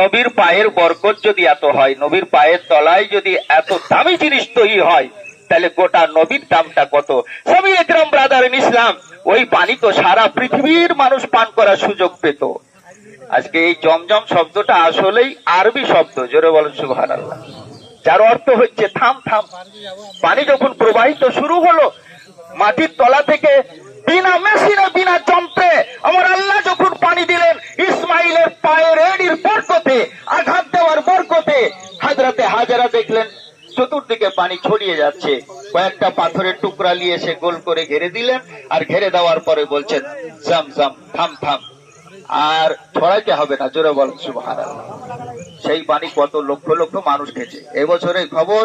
নবীর পায়ের বরকত যদি এত হয়, নবীর পায়ের তলায় যদি এত দামি জিনিস তৈরি হয়, তাহলে গোটা নবীর দামটা কত? স্বামী একরম ব্রাদার ইসলাম, ওই পানি তো সারা পৃথিবীর মানুষ পান করার সুযোগ পেত। আজকে এই জমজম শব্দটা আসলেই আরবি শব্দ, জোরে বলেন সুবহান যার অর্থ হচ্ছে থাম থাম। পানি যখন প্রবাহিত শুরু হলো, মাটির তলা থেকে বিনা মেশিনে, বিনা যন্ত্রে, আমার আল্লাহ যখন পানি দিলেন ইসমাইলের পায়ের এড়ির বরকতে, আঘাত দেওয়ার বরকতে হাজরাতে হাজারা দেখলেন, চতুর্দিকে পানি ছড়িয়ে যাচ্ছে। কয়েকটা পাথরের টুকরা নিয়ে এসে গোল করে ঘেরে দিলেন, আর ঘেরে দেওয়ার পরে বলছেন, জাম জাম, থাম থাম। আর ছড়াইতে হবে না, জোরে বল সুবহানাল্লাহ। সেই পানি কত লক্ষ লক্ষ মানুষ খেয়েছে। এবছরের খবর,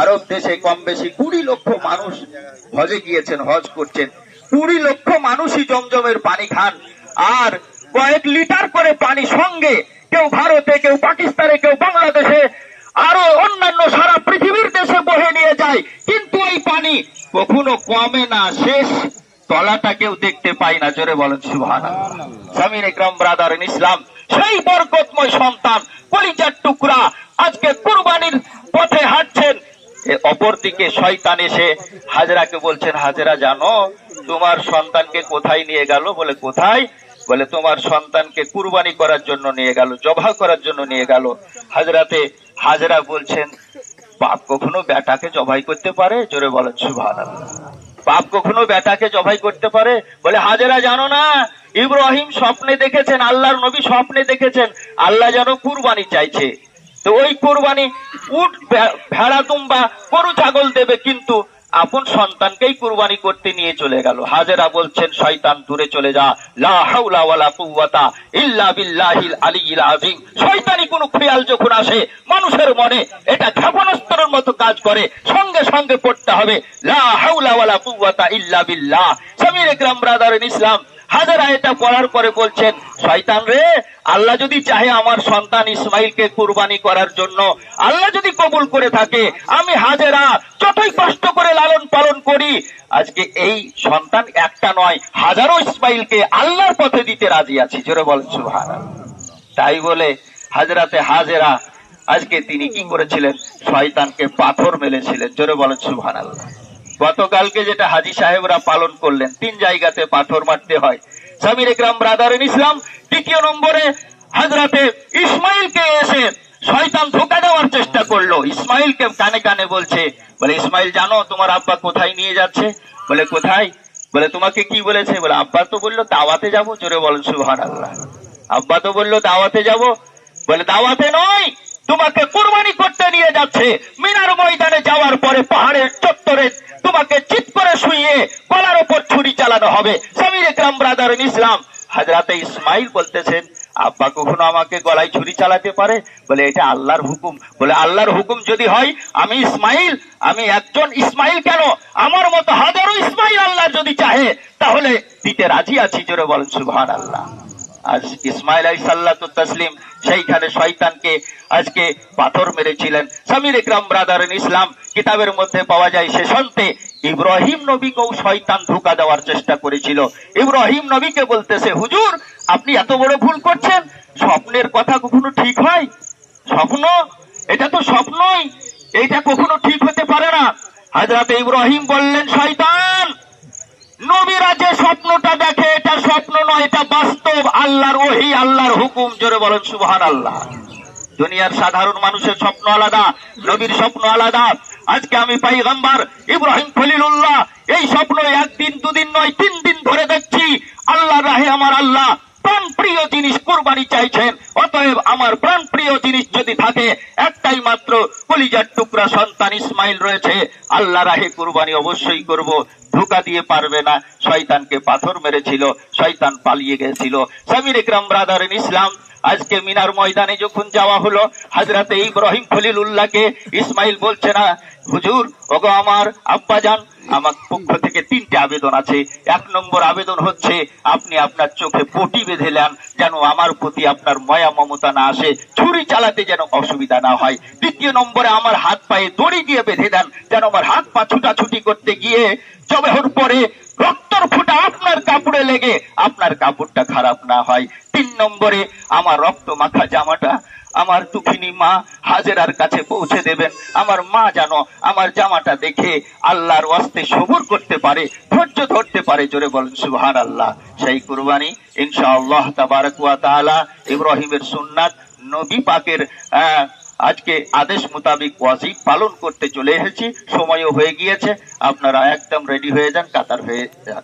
আরব দেশে কম বেশি কুড়ি লক্ষ মানুষ হজে গিয়েছেন, হজ করছেন। কুড়ি লক্ষ মানুষই জমজমের পানি খান, আর কয়েক লিটার করে পানি সঙ্গে কেউ ভারতে, কেউ পাকিস্তানে, কেউ বাংলাদেশে, আরও অন্যান্য সারা পৃথিবীর দেশে বহে নিয়ে যায়। কিন্তু এই পানি কখনো কমে না, শেষ তলাটা কেউ দেখতে পায় না। জোরে বলেন সুহান স্বামীর একরম ব্রাদার ইসলাম, সেই বরকতময় সন্তান, কলিজার টুকরা আজকে কুরবানির পথে হাঁটছেন। অপরদিকে শয়তান এসে হাজরাকে বলছেন, হাজরা জানো, তোমার সন্তানকে কোথায় নিয়ে গেল? বলে, কোথায়? বলে, তোমার সন্তানকে কুরবানি করার জন্য নিয়ে গেল, জবাহ করার জন্য নিয়ে গেল। হাজরাতে হাজরা বলছেন, বাপ কখনো বেটাকে জবাই করতে পারে? জোরে বলেন, সুবহানাল্লাহ। বাপ কখনো বেটাকে জবাই করতে পারে? বলে, হাজেরা জানো না, ইব্রাহিম স্বপ্নে দেখেছেন, আল্লাহর নবী স্বপ্নে দেখেছেন, আল্লাহ যেন কুরবানি চাইছে। তো ওই কুরবানি ভে- ভেড়া তুম্বা গরু, ছাগল দেবে, কিন্তু আপন সন্তানকেই কুরবানি করতে নিয়ে চলে গেল। হাজেরা বলছেন, শয়তান, দূরে চলে যা। লা ইল্লা বিল্লাহিল আলিয়্যিল আযীম। শয়তানি কোনো খেয়াল যখন আসে, মানুষের মনে এটা ক্ষেপণাস্ত্রের মতো কাজ করে। সঙ্গে সঙ্গে পড়তে হবে, লা হাওলা ইল্লা বিল্লাহ। সামির একরাম ব্রাদার ইসলাম, হাজারা এটা পড়ার পরে বলছেন, শয়তান রে, আল্লাহ যদি চাহে আমার সন্তান ইসমাইলকে কুরবানি করার জন্য, আল্লাহ যদি কবুল করে থাকে, আমি হাজেরা যতই কষ্ট করে লালন পালন করি, আজকে এই সন্তান একটা নয়, হাজারো ইসমাইলকে আল্লাহর পথে দিতে রাজি আছি। জোরে বলেন সুবহানাল্লাহ। তাই বলে হাজরাতে হাজেরা, আজকে তিনি কি করেছিলেন? শয়তানকে পাথর মেলেছিলেন। জোরে বলেন সুবহানাল্লাহ। গতকালকে যেটা হাজি সাহেবরা পালন করলেন, তিন জায়গাতে পাথর মারতে হয়। সামির একরাম ব্রাদার ইসলাম, দ্বিতীয় নম্বরে হাজরাতে ইসমাইলকে এসে শয়তান ধোকা দেওয়ার চেষ্টা করল। ইসমাইলকে কানে কানে বলছে বলে, ইসমাইল, জানো, তোমার আব্বা কোথায় নিয়ে যাচ্ছে? বলে, কোথায়? বলে, তোমাকে কি বলেছে? বলে, আব্বা তো বলল, দাওয়াতে যাব। জোরে বলেন সুহান আল্লাহ আব্বা তো বলল, দাওয়াতে যাব। বলে, দাওয়াতে নয়, তোমাকে কুরবানি করতে নিয়ে যাচ্ছে। মিনার ময়দানে যাওয়ার পরে পাহাড়ের চত্বরে তোমাকে চিৎ করে শুইয়ে গলার ওপর ছুরি চালানো হবে। সামির ইসলাম হাজরাতে ইসমাইল বলতেছেন আব্বা কখনো আমাকে গলায় ছুরি চালাতে পারে? বলে, এটা আল্লাহর হুকুম। বলে, আল্লাহর হুকুম যদি হয়, আমি ইসমাইল, আমি একজন ইসমাইল কেন? আমার মতো হাজারো ইসমাইল আল্লাহ যদি চাহে, তাহলে দিতে রাজি আছি। জোরে বলেন সুবহান আল্লাহ আজ ইসমাইল আলাইসাল্লাহ তসলিম, সেইখানে শয়তানকে আজকে পাথর মেরেছিলেন। সামির ইকরাম ব্রাদার ইসলাম কিতাবের মধ্যে পাওয়া যায় শেষ অন্তে ইব্রাহিম নবীকেও শয়তান ধোকা দেওয়ার চেষ্টা করেছিল। ইব্রাহিম নবীকে বলতেছে, হুজুর, আপনি এত বড় ভুল করছেন। স্বপ্নের কথা কখনো ঠিক হয়? স্বপ্ন? এটা তো স্বপ্নই। এটা কখনো ঠিক হতে পারে না। হাজরাতে ইব্রাহিম বললেন, শয়তান, নবীরা যে স্বপ্নটা দেখে, এটা স্বপ্ন নয়, এটা বাস্তব। আল্লাহর ওহি, আল্লাহর হুকুম। জোরে বলেন সুবহান আল্লাহ দুনিয়ার সাধারণ মানুষের স্বপ্ন আলাদা, নবীর স্বপ্ন আলাদা। আজকে আমি পাইগাম্বার ইব্রাহিম খলিলুল্লাহ, এই স্বপ্ন একদিন, দুদিন নয়, তিন দিন ধরে দেখছি। আল্লাহ রাহে আমার আল্লাহ প্রাণ প্রিয় জিনিস কোরবানি চাইছেন। অতএব আমার প্রাণ প্রিয় জিনিস যদি থাকে, একটাই মাত্র কলিজার টুকরা সন্তান ইসমাইল রয়েছে। আল্লাহ রাহে কোরবানি অবশ্যই করব। ধোকা দিয়ে পারবে না। শয়তানকে পাথর মেরেছিল, শয়তান পালিয়ে গেছিল। সামির ইকরাম ব্রাদার ইসলাম আজকে মিনার ময়দানে যখন যাওয়া হলো হাজরাতে ইব্রাহিম খলিলুল্লাহকে ইসমাইল বলছে, না, হুজুর, ওগো আমার আব্বাজান, আমার পক্ষ থেকে তিনটে আবেদন আছে। এক নম্বর আবেদন হচ্ছে, আপনি আপনার চোখে পটি বেঁধে নেন যেন আমার প্রতি আপনার ময়া, মমতা না আসে, ছুরি চালাতে যেন অসুবিধা না হয়। দ্বিতীয় নম্বরে আমার হাত পায়ে দড়ি দিয়ে বেঁধে দেন যেন আমার হাত পা ছুটাছুটি করতে গিয়ে জবেহর পরে রক্তর ফুটা আপনার কাপড়ে লেগে আপনার কাপড়টা খারাপ না হয়। তিন নম্বরে, আমার রক্ত মাখা জামাটা আমার দুঃখিনী মা হাজেরার কাছে পৌঁছে দেবেন। আমার মা যেন আমার জামাটা দেখে আল্লাহর ওয়াস্তে সবুর করতে পারে, ধৈর্য ধরতে পারে। জোরে বলেন সুবহান আল্লাহ সেই কুরবানি ইনশাআল্লাহ তাবারক ওয়া তাআলা ইব্রাহিমের সুন্নাত, নবী পাকের আজকে আদেশ মোতাবিক ওয়াজিব পালন করতে চলে এসেছি। সময়ও হয়ে গিয়েছে। আপনারা একদম রেডি হয়ে যান, কাতার হয়ে যান।